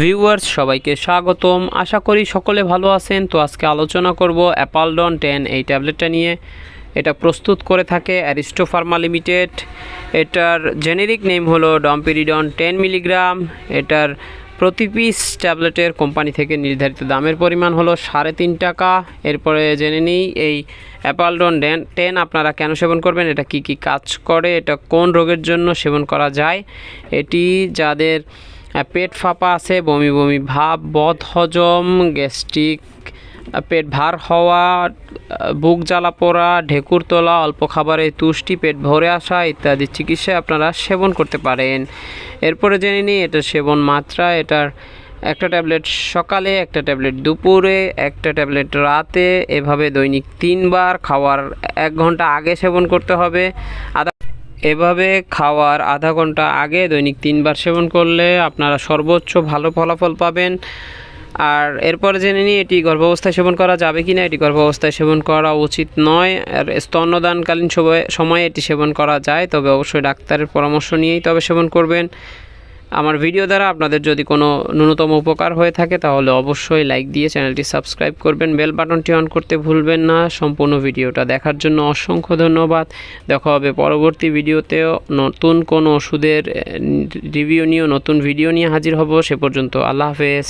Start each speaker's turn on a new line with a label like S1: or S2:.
S1: Viewers, সবাইকে স্বাগতম। আশা করি সকলে ভালো আছেন। তো আজকে আলোচনা করব অ্যাপালডন টেন এই ট্যাবলেটটা নিয়ে। এটা প্রস্তুত করে থাকে অ্যারিস্টো ফার্মা লিমিটেড। এটার জেনেরিক নেম হলো ডম্পিরিডন টেন মিলিগ্রাম। এটার প্রতি পিস ট্যাবলেটের কোম্পানি থেকে নির্ধারিত দামের পরিমাণ হলো সাড়ে তিন টাকা। এরপরে জেনে নিই, এই অ্যাপালডন ডেন টেন আপনারা কেন সেবন করবেন? এটা কি কি কাজ করে? এটা কোন রোগের জন্য সেবন করা যায়? এটি যাদের পেট ফাঁপা আছে, বমি বমি ভাব, বদ হজম, গ্যাস্ট্রিক পেট ভার হওয়া বুক জ্বালা পোড়া, ঢেকুর তোলা, অল্প খাবারে তুষ্টি, পেট ভরে আসা ইত্যাদি চিকিৎসায় আপনারা সেবন করতে পারেন। এরপরে জেনে নিই, এটা সেবন মাত্রা, এটার একটা ট্যাবলেট সকালে, একটা ট্যাবলেট দুপুরে, একটা ট্যাবলেট রাতে, এভাবে দৈনিক তিনবার খাওয়ার এক ঘণ্টা আগে সেবন করতে হবে। আধা এভাবে খাওয়ার আধা ঘণ্টা আগে দৈনিক তিনবার সেবন করলে আপনারা সর্বোচ্চ ভালো ফলাফল পাবেন। আর এরপর জেনে নিই, এটি গর্ভাবস্থায় সেবন করা যাবে কি না এটি গর্ভাবস্থায় সেবন করা উচিত নয়। আর স্তন্যদানকালীন সময়ে সময়ে এটি সেবন করা যায়, তবে অবশ্যই ডাক্তারের পরামর্শ নিয়েই তবে সেবন করবেন। আমার ভিডিও দ্বারা আপনাদের যদি কোনো ন্যূনতম উপকার হয়ে থাকে, তাহলে অবশ্যই লাইক দিয়ে চ্যানেলটি সাবস্ক্রাইব করবেন। বেল বাটনটি অন করতে ভুলবেন না। সম্পূর্ণ ভিডিওটা দেখার জন্য অসংখ্য ধন্যবাদ। দেখা হবে পরবর্তী ভিডিওতেও নতুন কোনো ওষুধের রিভিউ নিয়েও, নতুন ভিডিও নিয়ে হাজির হব। সে পর্যন্ত আল্লাহ হাফেজ।